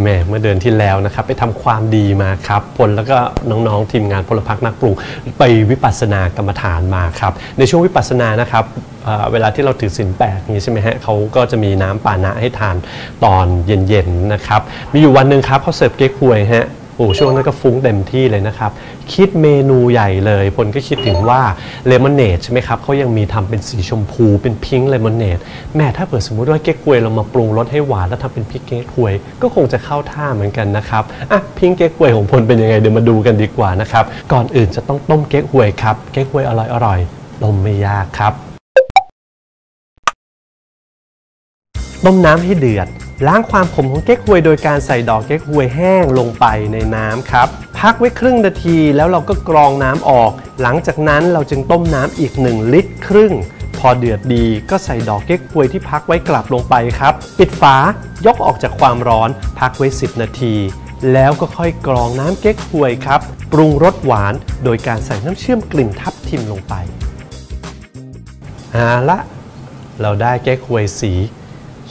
แหม่เมื่อเดือนที่แล้วนะครับ ไปทำความดีมาครับพลแล้วก็น้องๆทีมงานพลพักนักปรุงไปวิปัสสนากรรมฐานมาครับ ในช่วงวิปัสสนานะครับเเวลาที่เราถือศีลแปดนี้ใช่ไหมฮะเขาก็จะมีน้ำปานะให้ทานตอนเย็นๆนะครับ มีอยู่วันหนึ่งครับเขาเสิร์ฟเก๊กฮวยฮะ โอ้ช่วงนั้นก็ฟุ้งเต็มที่เลยนะครับ คิดเมนูใหญ่เลยพลก็คิดถึงว่าเลมอนเนดใช่ไหมครับเขายังมีทำเป็นสีชมพูเป็นพิงค์เลมอนเนดแม่ถ้าเผื่อสมมุติว่าเก๊กฮวยเรามาปรุงรสให้หวานแล้วทำเป็นพริกเก๊กฮวย ก็คงจะเข้าท่าเหมือนกันนะครับอะพิงค์เก๊กฮวยของพลเป็นยังไงเดี๋ยวมาดูกันดีกว่านะครับก่อนอื่นจะต้องต้มเก๊กฮวยครับเก๊กฮวยอร่อยอร่อยต้มไม่ยากครับต้มน้ำให้เดือด ล้างความขมของเก๊กฮวยโดยการใส่ดอกเก๊กฮวยแห้งลงไปในน้ำครับ พักไว้ครึ่งนาทีแล้วเราก็กรองน้ำออก หลังจากนั้นเราจึงต้มน้ำอีก 1 ลิตรครึ่ง พอเดือดดีก็ใส่ดอกเก๊กฮวยที่พักไว้กลับลงไปครับ ปิดฝายกออกจากความร้อน พักไว้ 10 นาที แล้วก็ค่อยกรองน้ำเก๊กฮวยครับ ปรุงรสหวานโดยการใส่น้ำเชื่อมกลิ่นทับทิมลงไปเอาละเราได้แก้ควยสี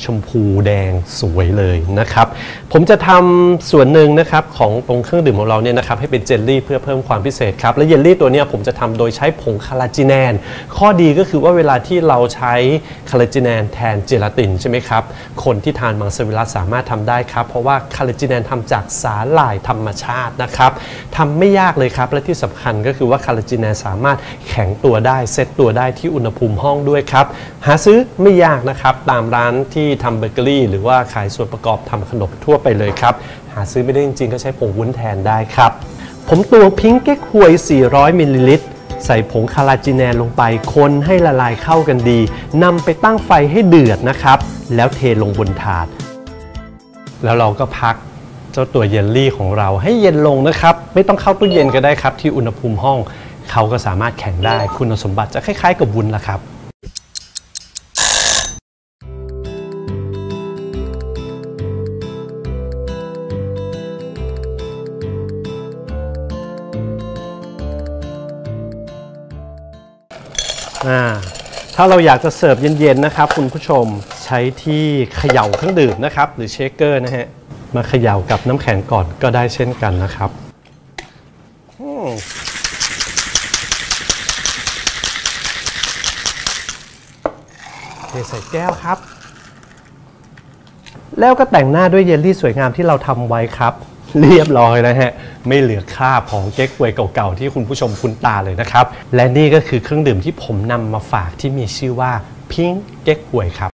ชมพูแดงสวยเลยนะครับ ผมจะทำส่วนหนึ่งนะครับของตรงเครื่องดื่มของเราเนี่ยนะครับให้เป็นเจลลี่เพื่อเพิ่มความพิเศษครับ และเยลลี่ตัวนี้ผมจะทำโดยใช้ผงคาราจิแนน ข้อดีก็คือว่าเวลาที่เราใช้คาราจิแนนแทนเจลาตินใช่ไหมครับ คนที่ทานมังสวิรัตสามารถทำได้ครับ เพราะว่าคาราจิแนนทำจากสาหร่ายธรรมชาตินะครับทำไม่ยากเลยครับ และที่สำคัญก็คือว่าคาราจิแนนสามารถแข็งตัวได้เซตตัวได้ที่อุณหภูมิห้องด้วยครับหาซื้อไม่ยากนะครับตามร้านที่ที่ทำเบเกอรี่ หรือว่าขายส่วนประกอบทำขนมทั่วไปเลยครับ หาซื้อไม่ได้จริงๆ ก็ใช้ผงวุ้นแทนได้ครับ ผมตวงพิงค์เก๊กฮวย 400 มิลลิลิตรใส่ผงคาราจิแนนลงไปคนให้ละลายเข้ากันดีนำไปตั้งไฟให้เดือดนะครับ แล้วเทลงบนถาด แล้วเราก็พักเจ้าตัวเยลลี่ของเราให้เย็นลงนะครับ ไม่ต้องเข้าตู้เย็นก็ได้ครับ ที่อุณหภูมิห้อง เขาก็สามารถแข็งได้ คุณสมบัติจะคล้ายๆกับวุ้นละครับ อ่าถ้าเราอยากจะเสิร์ฟเย็นๆนะครับ คุณผู้ชมใช้ที่เขย่าเครื่องดื่มนะครับ หรือเชคเกอร์นะฮะมาเขย่ากับน้ำแข็งก่อนก็ได้เช่นกันนะครับเทใส่แก้วครับ แล้วก็แต่งหน้าด้วยเยลลี่สวยงามที่เราทำไว้ครับ เรียบร้อยแล้วฮะ ไม่เหลือคราบของเก๊กฮวยเก่าๆ ที่คุณผู้ชมคุ้นตาเลยนะครับ และนี่ก็คือเครื่องดื่มที่ผมนำมาฝากที่มีชื่อว่าพิงเก๊กฮวยครับ